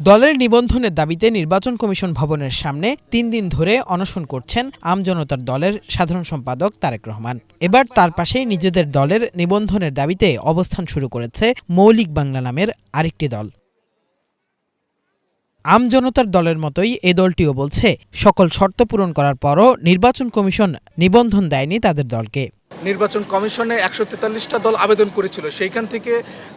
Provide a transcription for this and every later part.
দলের নিবন্ধনের দাবিতে নির্বাচন কমিশন ভবনের সামনে তিন দিন ধরে অনশন করছেন আমজনতার দলের সাধারণ সম্পাদক তারেক রহমান। এবার তার পাশেই নিজেদের দলের নিবন্ধনের দাবিতে অবস্থান শুরু করেছে মৌলিক বাংলা নামের আরেকটি দল। আমজনতার দলের মতোই এ দলটিও বলছে, সকল শর্ত পূরণ করার পরও নির্বাচন কমিশন নিবন্ধন দেয়নি তাদের দলকে। নির্বাচন কমিশনে একশো তেতাল্লিশটা দল আবেদন করেছিল। সেইখান থেকে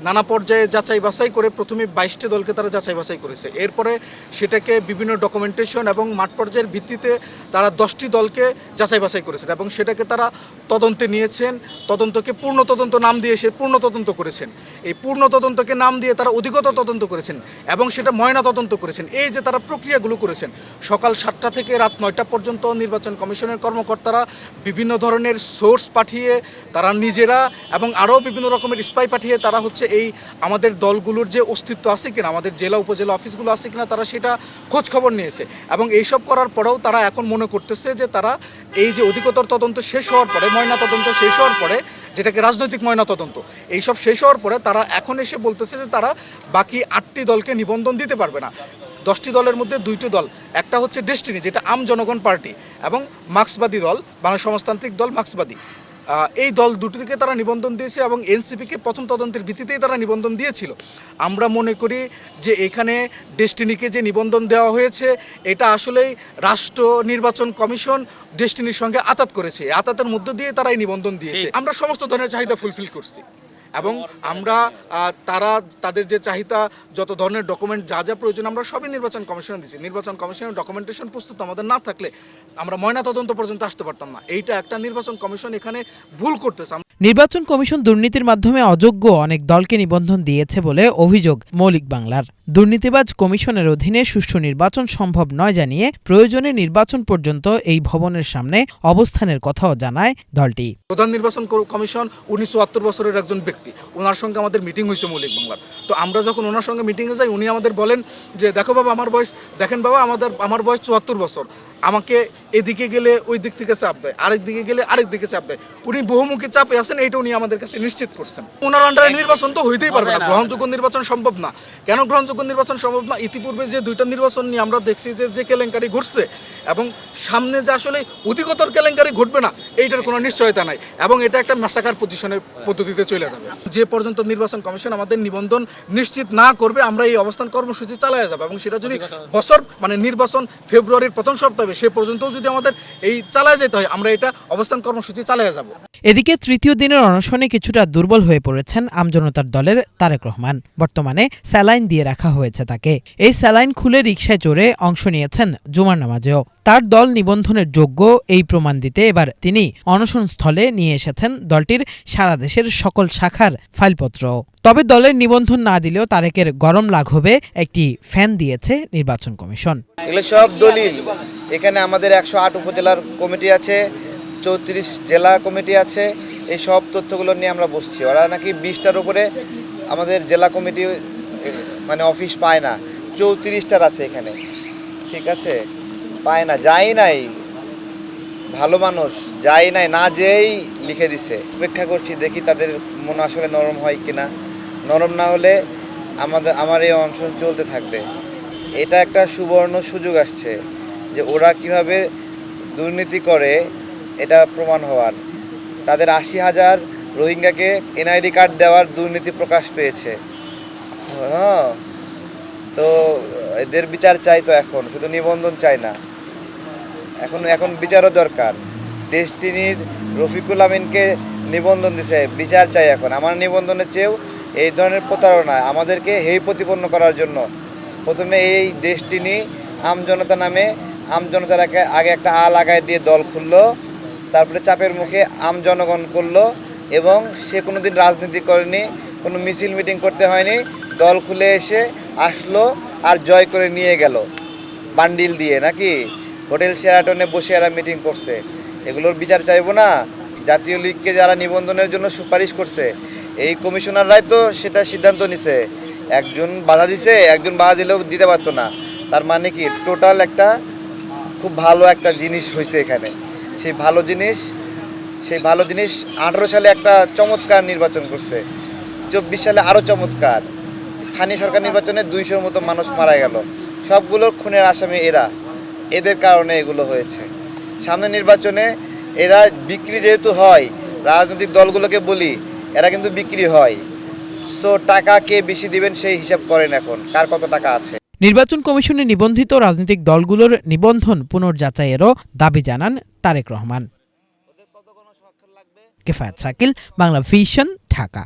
নানা পর্যায়ে যাচাই বাছাই করে প্রথমে বাইশটি দলকে তারা যাচাই বাছাই করেছে। এরপরে সেটাকে বিভিন্ন ডকুমেন্টেশন এবং মাঠ পর্যায়ের ভিত্তিতে তারা দশটি দলকে যাচাই বাছাই করেছেন এবং সেটাকে তারা তদন্তে নিয়েছেন। তদন্তকে পূর্ণ তদন্ত নাম দিয়ে সে পূর্ণ তদন্ত করেছেন। এই পূর্ণ তদন্তকে নাম দিয়ে তারা অধিকত তদন্ত করেছেন এবং সেটা ময়না তদন্ত করেছেন। এই যে তারা প্রক্রিয়াগুলো করেছেন, সকাল সাতটা থেকে রাত নয়টা পর্যন্ত নির্বাচন কমিশনের কর্মকর্তারা বিভিন্ন ধরনের সোর্স পাঠিয়ে তারা নিজেরা এবং আরও বিভিন্ন রকমের স্পাই পাঠিয়ে তারা হচ্ছে এই আমাদের দলগুলোর যে অস্তিত্ব আছে কিনা, আমাদের জেলা, উপজেলা অফিসগুলো আছে কিনা তারা সেটা খোঁজ খবর নিয়েছে। এবং এইসব করার পরেও তারা এখন মনে করতেছে যে তারা এই যে অধিকতর তদন্ত শেষ হওয়ার পরে, ময়না তদন্ত শেষ হওয়ার পরে, যেটাকে রাজনৈতিক ময়না তদন্ত, এইসব শেষ হওয়ার পরে তারা এখন এসে বলতেছে যে তারা বাকি আটটি দলকে নিবন্ধন দিতে পারবে না। দশটি দলের মধ্যে দুইটি দল, একটা হচ্ছে ডেস্টিনি যেটা আম জনগণ পার্টি এবং মার্ক্সবাদী দল বাংলা সমাজতান্ত্রিক দল মার্ক্সবাদী। এই দল দুটিকে থেকে তারা নিবন্ধন দিয়েছে এবং এনসিপিকে প্রথম তদন্তের ভিত্তিতেই তারা নিবন্ধন দিয়েছিল। আমরা মনে করি যে এখানে ডেস্টিনিকে যে নিবন্ধন দেওয়া হয়েছে এটা আসলেই রাষ্ট্র নির্বাচন কমিশন ডেস্টিনির সঙ্গে আতাত করেছে। আতাতের মধ্য দিয়ে তারা এই নিবন্ধন দিয়েছে। আমরা সমস্ত ধরনের চাহিদা ফুলফিল করছি। এবং আমরা তারা তাদের যে চাহিদা যত ধরনের ডকুমেন্ট যা যা প্রয়োজন আমরা সবই নির্বাচন কমিশনে দিচ্ছি নির্বাচন কমিশনের ডকুমেন্টেশন প্রস্তুত আমাদের না থাকলে আমরা ময়না তদন্ত পর্যন্ত আসতে পারতাম না। এইটা একটা নির্বাচন কমিশন এখানে ভুল করতেছে। নির্বাচন কমিশন দুর্নীতির মাধ্যমে অযোগ্য অনেক দলকে নিবন্ধন দিয়েছে বলে অভিযোগ মৌলিক বাংলার। দুর্নীতিবাজ কমিশনের অধীনে সুষ্ঠু নির্বাচন সম্ভব নয় জানিয়ে প্রয়োজনে নির্বাচন পর্যন্ত এই ভবনের সামনে অবস্থানের কথাও জানায় দলটি। প্রধান নির্বাচন কমিশন উনিশশো চুয়াত্তর বছরের একজন ব্যক্তি। ওনার সঙ্গে আমাদের মিটিং হয়েছে মৌলিক বাংলার। তো আমরা যখন ওনার সঙ্গে মিটিংয়ে যাই, উনি আমাদের বলেন যে, দেখো বাবা, আমার বয়স, দেখেন বাবা, আমাদের, আমার বয়স চুয়াত্তর বছর। আমাকে এদিকে গেলে ওই দিক থেকে চাপ দেয় আরেক দিকে গেলে আরেক দিকে চাপ দেয়। উনি বহুমুখী চাপে আছেন এইটা উনি আমাদের কাছে নিশ্চিত করছেন। ওনার আন্ডারে নির্বাচন তো হইতেই পারবে না গ্রহণযোগ্য নির্বাচন সম্ভব না। কেন গ্রহণযোগ্য নির্বাচন সম্ভব না? ইতিপূর্বে যে দুইটা নির্বাচন নিয়ে আমরা দেখছি যে যে কেলেঙ্কারি ঘটছে এবং সামনে যে আসলে অধিকতর কেলেঙ্কারি ঘটবে না এইটার কোনো নিশ্চয়তা নাই এবং এটা একটা মেসাকার পজিশনের পদ্ধতিতে চলে যাবে। যে পর্যন্ত নির্বাচন কমিশন আমাদের নিবন্ধন নিশ্চিত না করবে আমরা এই অবস্থান কর্মসূচি চালায় যাব এবং সেটা যদি বছর মানে নির্বাচন ফেব্রুয়ারির প্রথম সপ্তাহে সে পর্যন্ত যদি আমাদের এই চালায় যেতে হয় আমরা এটা অবস্থান কর্মসূচি চালিয়ে যাব। এদিকে তৃতীয় দিনের অনশনে কিছুটা দুর্বল হয়ে পড়েছেন আমজনতার দলের তারেক রহমান। বর্তমানে স্যালাইন দিয়ে রাখা হয়েছে তাকে। এই স্যালাইন খুলে রিকশায় চড়ে অংশ নিয়েছেন জুমার নামাজেও। তার দল নিবন্ধনের যোগ্য এই প্রমাণ দিতে এবার তিনি অনশন স্থলে নিয়ে এসেছেন দলটির সারা দেশের সকল শাখার ফাইলপত্র। তবে দলের নিবন্ধন না দিলেও তারেকের গরম লাঘবে একটি ফ্যান দিয়েছে নির্বাচন কমিশন। এগুলো সব দলিল। এখানে আমাদের একশো আট উপজেলার কমিটি আছে, চৌত্রিশ জেলা কমিটি আছে। এই সব তথ্যগুলো নিয়ে আমরা বসছি। ওরা নাকি বিশটার উপরে আমাদের জেলা কমিটি মানে অফিস পায় না। চৌত্রিশটার আছে এখানে। ঠিক আছে? পায় না, যাই নাই। ভালো মানুষ, যাই নাই, না যেই লিখে দিছে। অপেক্ষা করছি, দেখি তাদের মন আসলে নরম হয় কিনা। নরম না হলে আমাদের, আমার এই অনশন চলতে থাকবে। এটা একটা সুবর্ণ সুযোগ আসছে। যে ওরা কীভাবে দুর্নীতি করে, এটা প্রমাণ হওয়ার। তাদের আশি হাজার রোহিঙ্গাকে এনআইডি কার্ড দেওয়ার দুর্নীতি প্রকাশ পেয়েছে। হ্যাঁ তো এদের বিচার চাই তো এখন, শুধু নিবন্ধন চাই না। এখন এখন বিচারও দরকার। ডেস্টিনির রফিকুল আমিনকে নিবন্ধন দিছে, বিচার চাই এখন। আমার নিবন্ধনের চেয়েও এই ধরনের প্রতারণা আমাদেরকে হেই প্রতিপন্ন করার জন্য। প্রথমে এই ডেস্টিনি আমজনতা নামে আমজনতার আগে একটা আ লাগায় দিয়ে দল খুললো, তারপরে চাপের মুখে আম জনগণ করল এবং সে কোনো দিন রাজনীতি করেনি, কোনো মিছিল মিটিং করতে হয়নি, দল খুলে এসে আসলো আর জয় করে নিয়ে গেল বান্ডিল দিয়ে, নাকি? হোটেল শেরাটনে বসে এরা মিটিং করছে। এগুলোর বিচার চাইব না। জাতীয় লীগকে যারা নিবন্ধনের জন্য সুপারিশ করছে, এই কমিশনাররাই তো সেটা সিদ্ধান্ত নিছে। একজন বাধা দিছে, একজন বাধা দিলেও দিতে পারতো না। তার মানে কি? টোটাল একটা খুব ভালো একটা জিনিস হয়েছে এখানে। সেই ভালো জিনিস, সেই ভালো জিনিস আঠারো সালে একটা চমৎকার নির্বাচন করছে। চব্বিশ সালে আরও চমৎকার। স্থানীয় সরকার নির্বাচনে দুইশোর মতো মানুষ মারা গেল। সবগুলোর খুনের আসামি এরা। এদের কারণে এগুলো হয়েছে। সামনে নির্বাচনে এরা বিক্রি যেহেতু হয়, রাজনৈতিক দলগুলোকে বলি, এরা কিন্তু বিক্রি হয়। সো টাকা কে বেশি দিবেন সেই হিসাব করেন এখন। কার কত টাকা আছে? নির্বাচন কমিশনে নিবন্ধিত রাজনৈতিক দলগুলোর নিবন্ধন পুনর্যাচাইয়েরও দাবি জানান তারেক রহমান। কেফায়াত শাকিল বাংলা ভিশন ঢাকা।